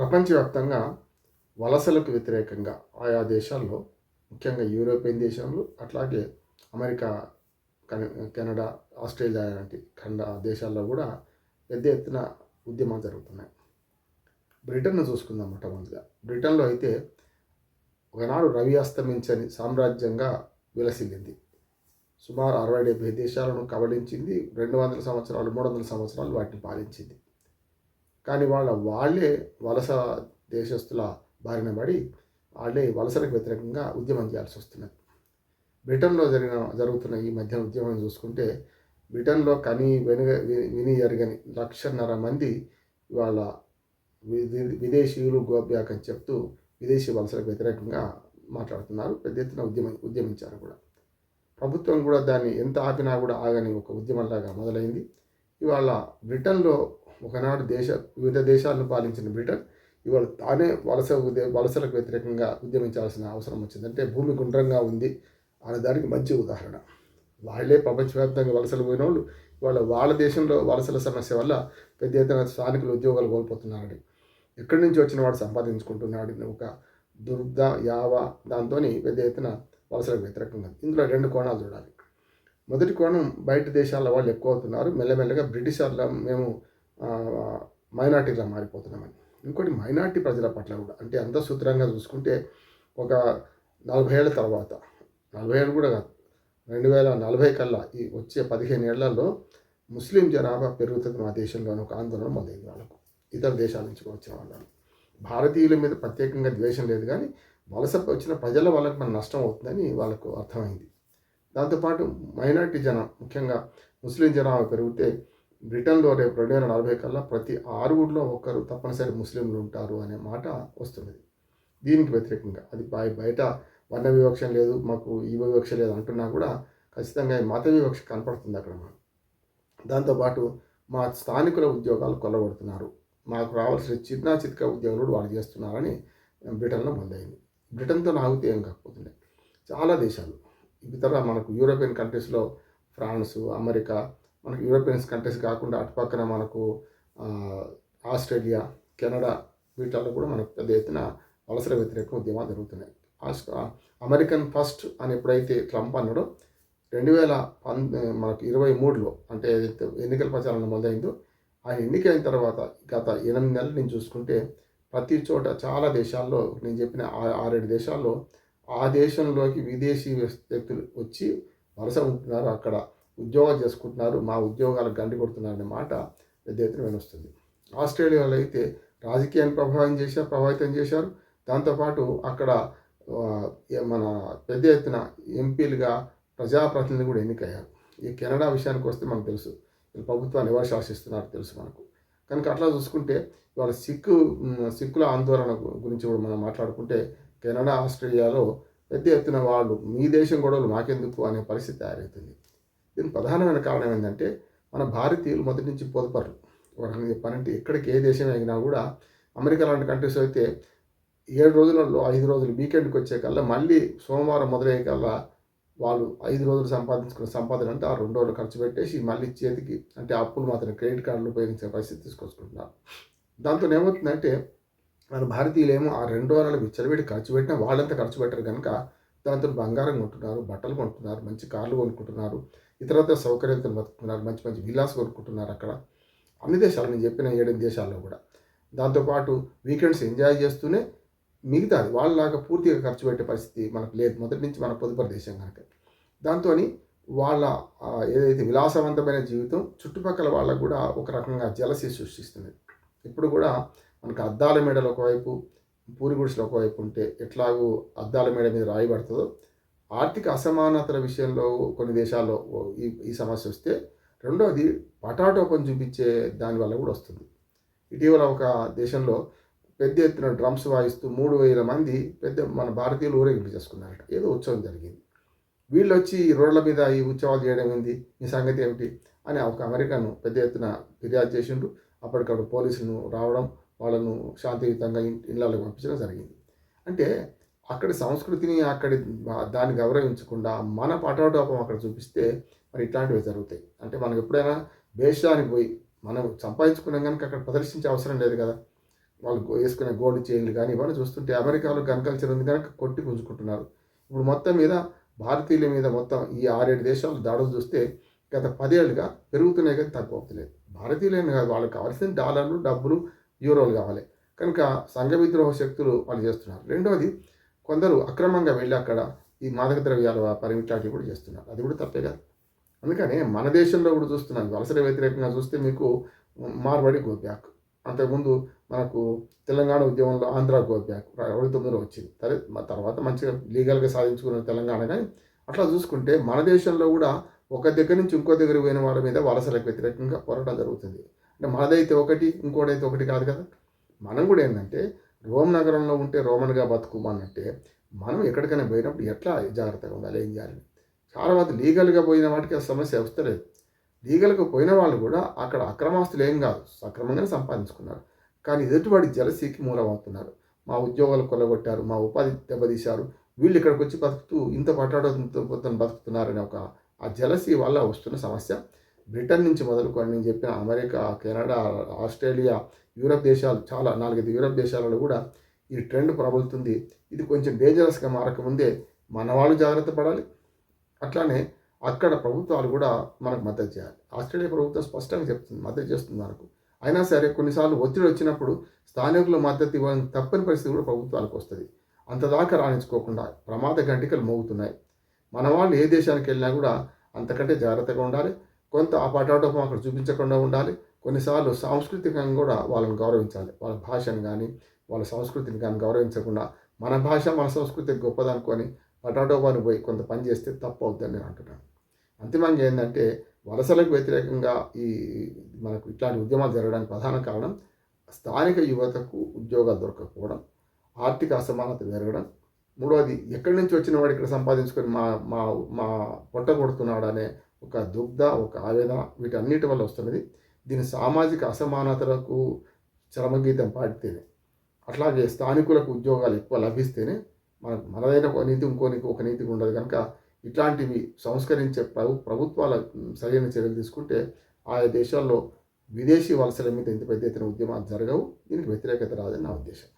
ప్రపంచవ్యాప్తంగా వలసలకు వ్యతిరేకంగా ఆయా దేశాల్లో ముఖ్యంగా యూరోపియన్ దేశాలు అట్లాగే అమెరికా కన- కెనడా ఆస్ట్రేలియా లాంటి ఖండ దేశాల్లో కూడా పెద్ద ఎత్తున ఉద్యమాలు జరుగుతున్నాయి. బ్రిటన్ను చూసుకుందాం మొట్టమొదటిగా. బ్రిటన్లో అయితే ఒకనాడు రవి అస్తమించని సామ్రాజ్యంగా విలసిల్లింది. సుమారు అరవై డెబ్బై దేశాలను కబళించింది రెండు వందల సంవత్సరాలు మూడు వందల సంవత్సరాలు వాటిని పాలించింది. కానీ వాళ్ళ వాళ్ళే వలస దేశస్తుల బారిన పడి వాళ్ళే వలసలకు వ్యతిరేకంగా ఉద్యమం చేయాల్సి వస్తున్నది. బ్రిటన్లో జరిగిన జరుగుతున్న ఈ మధ్య ఉద్యమం చూసుకుంటే బ్రిటన్లో కని వెనుగ వి- విని ఎరగని లక్షన్నర మంది ఇవాళ వి- విదేశీయులు గోబ్యాక్ అని చెప్తూ విదేశీ వలసలకు వ్యతిరేకంగా మాట్లాడుతున్నారు. పెద్ద ఎత్తున ఉద్యమం ఉద్యమించారు కూడా. ప్రభుత్వం కూడా దాన్ని ఎంత ఆపినా కూడా ఆగని ఒక ఉద్యమంలాగా మొదలైంది. ఇవాళ బ్రిటన్లో ఒకనాడు దేశ వివిధ దేశాలను పాలించిన బ్రిటన్ ఇవాళ తానే వలస ఉద్య- వలసలకు వ్యతిరేకంగా ఉద్యమించాల్సిన అవసరం వచ్చింది. అంటే భూమి గుండ్రంగా ఉంది అనే దానికి మంచి ఉదాహరణ. వాళ్ళే ప్రపంచవ్యాప్తంగా వలసలు పోయిన వాళ్ళు ఇవాళ వాళ్ళ దేశంలో వలసల సమస్య వల్ల పెద్ద ఎత్తున స్థానికులు ఉద్యోగాలు కోల్పోతున్నారని ఎక్కడి నుంచి వచ్చిన వాడు సంపాదించుకుంటున్నాడు ఒక దుర్ద యావ దాంతో పెద్ద ఎత్తున వలసలకు వ్యతిరేకంగా ఇందులో రెండు కోణాలు చూడాలి. మొదటి కోణం బయట దేశాల వాళ్ళు ఎక్కువ అవుతున్నారు. మెల్లమెల్లగా బ్రిటిష్ వాళ్ళ మేము మైనార్టీగా మారిపోతున్నామని. ఇంకోటి మైనార్టీ ప్రజల పట్ల కూడా అంటే అంత సూత్రంగా చూసుకుంటే ఒక నలభై ఏళ్ళ తర్వాత నలభై ఏళ్ళు కూడా కాదు రెండు వేల నలభై కల్లా ఈ వచ్చే పదిహేను ఏళ్ళలో ముస్లిం జనాభా పెరుగుతుంది మా దేశంలోని ఒక ఆందోళన మొదలైంది వాళ్ళకు. ఇతర దేశాల నుంచి వచ్చే వచ్చిన భారతీయుల మీద ప్రత్యేకంగా ద్వేషం లేదు కానీ వలస వచ్చిన ప్రజల వాళ్ళకి మన నష్టం అవుతుందని వాళ్ళకు అర్థమైంది. దాంతోపాటు మైనార్టీ జనం ముఖ్యంగా ముస్లిం జనాభా పెరిగితే బ్రిటన్లో రేపు రెండు వేల నలభై కల్లా ప్రతి ఆరుగురిలో ఒక్కరు తప్పనిసరి ముస్లింలు ఉంటారు అనే మాట వస్తున్నది. దీనికి వ్యతిరేకంగా అది బయట వర్ణ వివక్ష లేదు మాకు ఈ వివక్ష లేదు అంటున్నా కూడా ఖచ్చితంగా ఈ మత వివక్ష కనపడుతుంది అక్కడ మనం దాంతోపాటు మా స్థానికుల ఉద్యోగాలు కొల్లగొడుతున్నారు. మాకు రావాల్సిన చిన్న చిత్క ఉద్యోగులు వాళ్ళు చేస్తున్నారని బ్రిటన్లో మొదలైంది. బ్రిటన్తో ఆగితే ఏం కాకపోతున్నాయి చాలా దేశాలు. ఇతర మనకు యూరోపియన్ కంట్రీస్లో ఫ్రాన్స్ అమెరికా మనకు యూరోపియన్స్ కంట్రీస్ కాకుండా అటుపక్కన మనకు ఆస్ట్రేలియా కెనడా వీటిల్లో కూడా మనకు పెద్ద ఎత్తున వలసల వ్యతిరేక ఉద్యమాలు జరుగుతున్నాయి. అమెరికన్ ఫస్ట్ అని ఎప్పుడైతే ట్రంప్ అన్నాడో రెండు వేల పన్ మనకు ఇరవై మూడులో అంటే ఎన్నికల ప్రచారం మొదలైందో ఆయన ఎన్నికైన తర్వాత గత ఎనిమిది నెలలు నేను చూసుకుంటే ప్రతి చోట చాలా దేశాల్లో నేను చెప్పిన ఆ- ఆరేడు దేశాల్లో ఆ దేశంలోకి విదేశీ వ్యక్తులు వచ్చి వలస ఉంటున్నారు అక్కడ. ఉద్యోగాలు చేసుకుంటున్నారు మా ఉద్యోగాలకు గండి కొడుతున్నారు అనే మాట పెద్ద ఎత్తున వినొస్తుంది. ఆస్ట్రేలియాలో అయితే రాజకీయాన్ని ప్రభావం చేశారు ప్రభావితం చేశారు. దాంతోపాటు అక్కడ మన పెద్ద ఎత్తున ఎంపీలుగా ప్రజాప్రతినిధులు కూడా ఎన్నికయ్యారు. ఈ కెనడా విషయానికి వస్తే మనకు తెలుసు వీళ్ళు ప్రభుత్వాన్ని ఎవరు శాసిస్తున్నారు తెలుసు మనకు. కనుక అట్లా చూసుకుంటే ఇవాళ సిక్కు సిక్కుల ఆందోళన గురించి కూడా మనం మాట్లాడుకుంటే కెనడా ఆస్ట్రేలియాలో పెద్ద ఎత్తున వాళ్ళు మీ దేశం గొడవలు మాకెందుకు అనే పరిస్థితి తయారవుతుంది. దీని ప్రధానమైన కారణం ఏంటంటే మన భారతీయులు మొదటి నుంచి పొదపరు ఒక రకంగా చెప్పాలంటే ఎక్కడికి ఏ దేశం అయినా కూడా అమెరికా లాంటి కంట్రీస్ అయితే ఏడు రోజులలో ఐదు రోజులు వీకెండ్కి వచ్చే కల్లా మళ్ళీ సోమవారం మొదలయ్యే కల్లా వాళ్ళు ఐదు రోజులు సంపాదించుకున్న సంపాదన అంటే ఆ రెండు రోజులు ఖర్చు పెట్టేసి మళ్ళీ చేతికి అంటే అప్పులు మాత్రం క్రెడిట్ కార్డులు ఉపయోగించే పరిస్థితి తీసుకొచ్చుకుంటున్నారు. దాంతో ఏమవుతుందంటే మన భారతీయులేమో ఆ రెండు వారాలు విచ్చలవిడి ఖర్చు పెట్టినా వాళ్ళంతా ఖర్చు పెట్టరు కనుక దాంతో బంగారం కొంటున్నారు బట్టలు కొంటున్నారు మంచి కార్లు కొనుక్కుంటున్నారు. ఇతరత్ర సౌకర్యాలతో బతుకుతున్నారు మంచి మంచి విలాస్ కొనుక్కుంటున్నారు అక్కడ. అన్ని దేశాలు నేను చెప్పిన ఏడెనిమిది దేశాల్లో కూడా. దాంతోపాటు వీకెండ్స్ ఎంజాయ్ చేస్తూనే మిగతాది వాళ్ళలాగా పూర్తిగా ఖర్చు పెట్టే పరిస్థితి మనకు లేదు. మొదటి నుంచి మన పొదుపు దేశం కనుక. దాంతో వాళ్ళ ఏదైతే విలాసవంతమైన జీవితం చుట్టుపక్కల వాళ్ళకు కూడా ఒక రకంగా జలసి సృష్టిస్తుంది. ఇప్పుడు కూడా మనకు అద్దాల మేడలు ఒకవైపు పూరి గుడిసెలు ఒకవైపు ఉంటే ఎట్లాగూ అద్దాల మేడ మీద రాయబడుతుందో ఆర్థిక అసమానతల విషయంలో కొన్ని దేశాల్లో ఈ ఈ సమస్య వస్తే రెండవది పటాటోపం చూపించే దానివల్ల కూడా వస్తుంది. ఇటీవల ఒక దేశంలో పెద్ద ఎత్తున డ్రమ్స్ వాయిస్తూ మూడు వేల మంది పెద్ద మన భారతీయులు ఊరేగింపు చేసుకున్నారట. ఏదో ఉత్సవం జరిగింది. వీళ్ళు వచ్చి ఈ రోడ్ల మీద ఈ ఉత్సవాలు చేయడం ఏంది? ఈ సంగతి ఏమిటి? అని ఒక అమెరికాను పెద్ద ఎత్తున ఫిర్యాదు చేసిండు. అప్పటికప్పుడు పోలీసులను రావడం వాళ్ళను శాంతియుతంగా ఇన్- ఇళ్ళకి పంపించడం జరిగింది. అంటే అక్కడి సంస్కృతిని అక్కడి దాన్ని గౌరవించకుండా మన పటోటోపం అక్కడ చూపిస్తే మరి ఇట్లాంటివి జరుగుతాయి. అంటే మనం ఎప్పుడైనా దేశానికి పోయి మనం సంపాదించుకున్నాం కనుక అక్కడ ప్రదర్శించే అవసరం లేదు కదా. వాళ్ళు వేసుకునే గోల్డ్ చైన్లు కానీ ఇవన్నీ చూస్తుంటే అమెరికాలో గన్ కల్చర్ ఉంది కనుక కొట్టి పుంజుకుంటున్నారు. ఇప్పుడు మొత్తం మీద భారతీయుల మీద మొత్తం ఈ ఆరేడు దేశాలు దాడులు చూస్తే గత పదేళ్ళుగా పెరుగుతున్నాయి కానీ తక్కువ అవుతలేదు. భారతీయులైన కాదు వాళ్ళకి కావాల్సిన డాలర్లు డబ్బులు యూరోలు కావాలి. కనుక సంఘ విద్రోహ శక్తులు వాళ్ళు చేస్తున్నారు. రెండవది కొందరు అక్రమంగా వెళ్ళి అక్కడ ఈ మాదక ద్రవ్యాల వ్యాపారం కూడా చేస్తున్నారు. అది కూడా తప్పే కదా? అందుకనే మన దేశంలో కూడా చూస్తున్నాం. వలసల వ్యతిరేకంగా చూస్తే మీకు మార్వాడి గో బ్యాక్ అంతకుముందు మనకు తెలంగాణ ఉద్యమంలో ఆంధ్ర గోబ్యాక్ అరవై తొమ్మిదిలో వచ్చింది. సరే తర్వాత మంచిగా లీగల్గా సాధించుకున్న తెలంగాణ కానీ అట్లా చూసుకుంటే మన దేశంలో కూడా ఒక దగ్గర నుంచి ఇంకో దగ్గర పోయిన వాళ్ళ మీద వలసలకు వ్యతిరేకంగా పోరాటం జరుగుతుంది. అంటే మనదైతే ఒకటి ఇంకోటైతే ఒకటి కాదు కదా? మనం కూడా ఏంటంటే రోమ్ నగరంలో ఉంటే రోమన్గా బతుకుమన్నట్టే మనం ఎక్కడికైనా పోయినప్పుడు ఎట్లా జాగ్రత్తగా ఉండాలి ఏం చేయాలి? చాలా మంది లీగల్గా పోయిన వాటికి ఆ సమస్య వస్తలేదు లీగల్గా పోయిన వాళ్ళు కూడా అక్కడ అక్రమాస్తులు ఏం కాదు సక్రమంగానే సంపాదించుకున్నారు. కానీ ఎదుటివాడి జలసీకి మూలమవుతున్నారు. మా ఉద్యోగాలు కొలగొట్టారు మా ఉపాధి దెబ్బతీశారు వీళ్ళు ఇక్కడికి వచ్చి బతుకుతూ ఇంత పట్టాడంతో బతుకుతున్నారనే ఒక ఆ జలసీ వల్ల వస్తున్న సమస్య. బ్రిటన్ నుంచి మొదలుకొని నేను చెప్పిన అమెరికా కెనడా ఆస్ట్రేలియా యూరప్ దేశాలు చాలా నాలుగైదు యూరప్ దేశాలలో కూడా ఈ ట్రెండ్ ప్రబలుతుంది. ఇది కొంచెం డేంజరస్గా మారకముందే మన వాళ్ళు జాగ్రత్త పడాలి. అట్లానే అక్కడ ప్రభుత్వాలు కూడా మనకు మద్దతు చేయాలి. ఆస్ట్రేలియా ప్రభుత్వం స్పష్టంగా చెప్తుంది మద్దతు చేస్తుంది మనకు. అయినా సరే కొన్నిసార్లు ఒత్తిడి వచ్చినప్పుడు స్థానికులు మద్దతు ఇవ్వని తప్పని పరిస్థితి కూడా ప్రభుత్వాలకు వస్తుంది. అంతదాకా రాణించుకోకుండా ప్రమాద గంటికలు మోగుతున్నాయి. మన వాళ్ళు ఏ దేశానికి వెళ్ళినా కూడా అంతకంటే జాగ్రత్తగా ఉండాలి. కొంత ఆ పటాటోపం అక్కడ చూపించకుండా ఉండాలి. కొన్నిసార్లు సాంస్కృతికంగా కూడా వాళ్ళని గౌరవించాలి. వాళ్ళ భాషను కానీ వాళ్ళ సంస్కృతిని కానీ గౌరవించకుండా మన భాష మన సంస్కృతి గొప్పదనుకొని పటాటోపాని పోయి కొంత పని చేస్తే తప్పు అవుతుందని నేను అంటున్నాను. అంతిమంగా ఏంటంటే వలసలకు వ్యతిరేకంగా ఈ మనకు ఇట్లాంటి ఉద్యమాలు జరగడానికి ప్రధాన కారణం స్థానిక యువతకు ఉద్యోగాలు దొరకకపోవడం ఆర్థిక అసమానత పెరగడం. మూడవది ఎక్కడి నుంచి వచ్చిన వాడు ఇక్కడ సంపాదించుకొని మా మా మా పొట్ట కొడుతున్నాడు అనే ఒక దుగ్ధ ఒక ఆవేదన వీటన్నిటి వల్ల వస్తున్నది. దీని సామాజిక అసమానతలకు చరమగీతం పాడితేనే అట్లాగే స్థానికులకు ఉద్యోగాలు ఎక్కువ లభిస్తేనే మనకు మనదైన ఒక నీతి ఇంకోనికి ఒక నీతి ఉండదు. కనుక ఇట్లాంటివి సంస్కరించే ప్రభు ప్రభుత్వాల సరైన చర్యలు తీసుకుంటే ఆయా దేశాల్లో విదేశీ వలసల మీద ఇంత పెద్ద ఎత్తున ఉద్యమాలు జరగవు. దీనికి వ్యతిరేకత రాదని నా ఉద్దేశం.